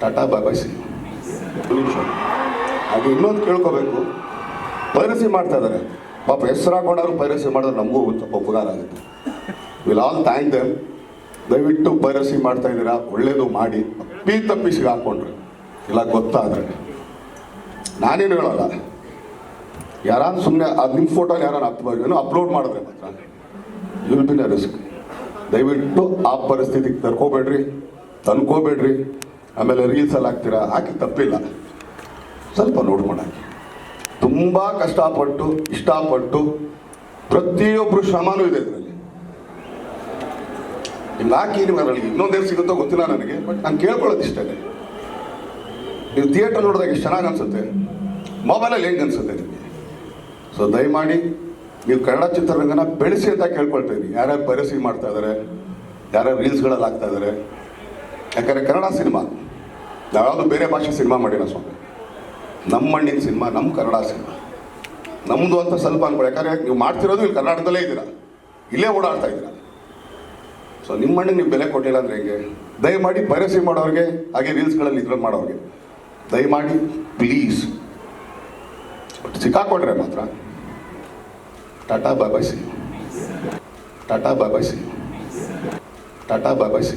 ಟಾಟಾ ಬಾಬಾ ಸಿ ನಿಮಿಷ. ಹಾಗೆ ಇನ್ನೊಂದು ಕೇಳ್ಕೋಬೇಕು. ಪೈರಸಿ ಮಾಡ್ತಾ ಇದ್ದಾರೆ. ಪಾಪ ಹೆಸರು ಹಾಕೊಂಡಾದ್ರು ಪೈರಸಿ ಮಾಡಿದ್ರೆ ನಮಗೂ ಸ್ವಲ್ಪ ಉಪಕಾರ ಆಗುತ್ತೆ. ವಿಲ್ ಆಲ್ ಥ್ಯಾಂಕ್ ದಮ್ ದಯವಿಟ್ಟು ಪೈರಸಿ ಮಾಡ್ತಾ ಇದ್ದೀರಾ? ಒಳ್ಳೇದು ಮಾಡಿ. ಪೀ ತಪ್ಪಿಸಿ ಹಾಕ್ಕೊಂಡ್ರೆ. ಇಲ್ಲ, ಗೊತ್ತಾದ್ರೆ. ನಾನೇನು ಹೇಳಲ್ಲ. ಯಾರು ಸುಮ್ಮನೆ ಅದು ನಿಮ್ಮ ಫೋಟೋ ಯಾರು ಹಾಕ್ಬೋದು ಏನೋ ಅಪ್ಲೋಡ್ ಮಾಡಿದ್ರೆ ಮಾತ್ರ. ವಿಲ್ ಬಿನ್ ಅ ರಿಸ್ಕ್ ದಯವಿಟ್ಟು ಆ ಪರಿಸ್ಥಿತಿಗೆ ತರ್ಕೋಬೇಡ್ರಿ. ತಂದ್ಕೋಬೇಡ್ರಿ ಆಮೇಲೆ ರೀಲ್ಸಲ್ಲಿ ಹಾಕ್ತೀರಾ? ಹಾಕಿ ತಪ್ಪಿಲ್ಲ. ಸ್ವಲ್ಪ ಹಾಕಿ ತುಂಬ ಕಷ್ಟಪಟ್ಟು, ಇಷ್ಟಪಟ್ಟು ಪ್ರತಿಯೊಬ್ಬರು ಶ್ರಮನೂ ಇದೆ ಇದರಲ್ಲಿ. ಇಲ್ಲ ಹಾಕಿ ಬರಲಿ ಅದರಲ್ಲಿ ಇನ್ನೊಂದೇನು ಸಿಗುತ್ತೋ ಗೊತ್ತಿಲ್ಲ ನನಗೆ ಬಟ್ ನಾನು ಕೇಳ್ಕೊಳ್ಳೋದು ಇಷ್ಟೇ. ನೀವು ಥಿಯೇಟರ್ ನೋಡಿದಾಗ ಎಷ್ಟು ಚೆನ್ನಾಗಿ ಅನಿಸುತ್ತೆ? ಮೊಬೈಲಲ್ಲಿ ಹೆಂಗೆ ಅನಿಸುತ್ತೆ ನಿಮಗೆ? ಸೊ ದಯಮಾಡಿ ನೀವು ಕನ್ನಡ ಚಿತ್ರರಂಗನ ಬೆಳೆಸಿ ಅಂತ ಕೇಳ್ಕೊಳ್ತಾ ಇದ್ದೀನಿ ಯಾರ್ಯಾರು ಪರಿಸ್ಥಿತಿ ಮಾಡ್ತಾ ಇದ್ದಾರೆ ಯಾರ್ಯಾರು ರೀಲ್ಸ್ಗಳಲ್ಲಿ ಹಾಕ್ತಾ ಇದ್ದಾರೆ ಯಾಕಂದರೆ ಕನ್ನಡ ಸಿನಿಮಾ ಯಾವುದು ಬೇರೆ ಭಾಷೆ ಸಿನಿಮಾ ಮಾಡಿಲ್ಲ ಸ್ವಾಮಿ. ನಮ್ಮ ಮಣ್ಣಿನ ಸಿನಿಮಾ ನಮ್ಮ ಕನ್ನಡ ಸಿನಿಮಾ. ನಮ್ಮದು ಅಂತ ಸ್ವಲ್ಪ ಅನ್ಕೊಳ್ಳಿ. ಯಾಕಂದರೆ ನೀವು ಮಾಡ್ತಿರೋದು ಇಲ್ಲಿ ಕರ್ನಾಟಕದಲ್ಲೇ ಇದ್ದೀರಾ? ಇಲ್ಲೇ ಓಡಾಡ್ತಾ ಇದ್ದೀರಾ? ಸೊ ನಿಮ್ಮ ಮಣ್ಣಿಗೆ ನೀವು ಬೆಲೆ ಕೊಟ್ಟಿಲ್ಲ ಅಂದರೆ ಹೇಗೆ? ದಯಮಾಡಿ ಪೈರಸಿ ಮಾಡೋರಿಗೆ, ಹಾಗೆ ರೀಲ್ಸ್ಗಳಲ್ಲಿ ಇದ್ರಲ್ಲಿ ಮಾಡೋರಿಗೆ, ದಯಮಾಡಿ ಪ್ಲೀಸ್. ಸಿಕ್ಕಾಕೊಂಡ್ರೆ ಮಾತ್ರ. ಟಾಟಾ ಬಾಬಾ ಸಿ ಟಾಟಾ ಬಾಬಾ ಸಿ ಟಾಟಾ ಬಾಬಾ ಸಿ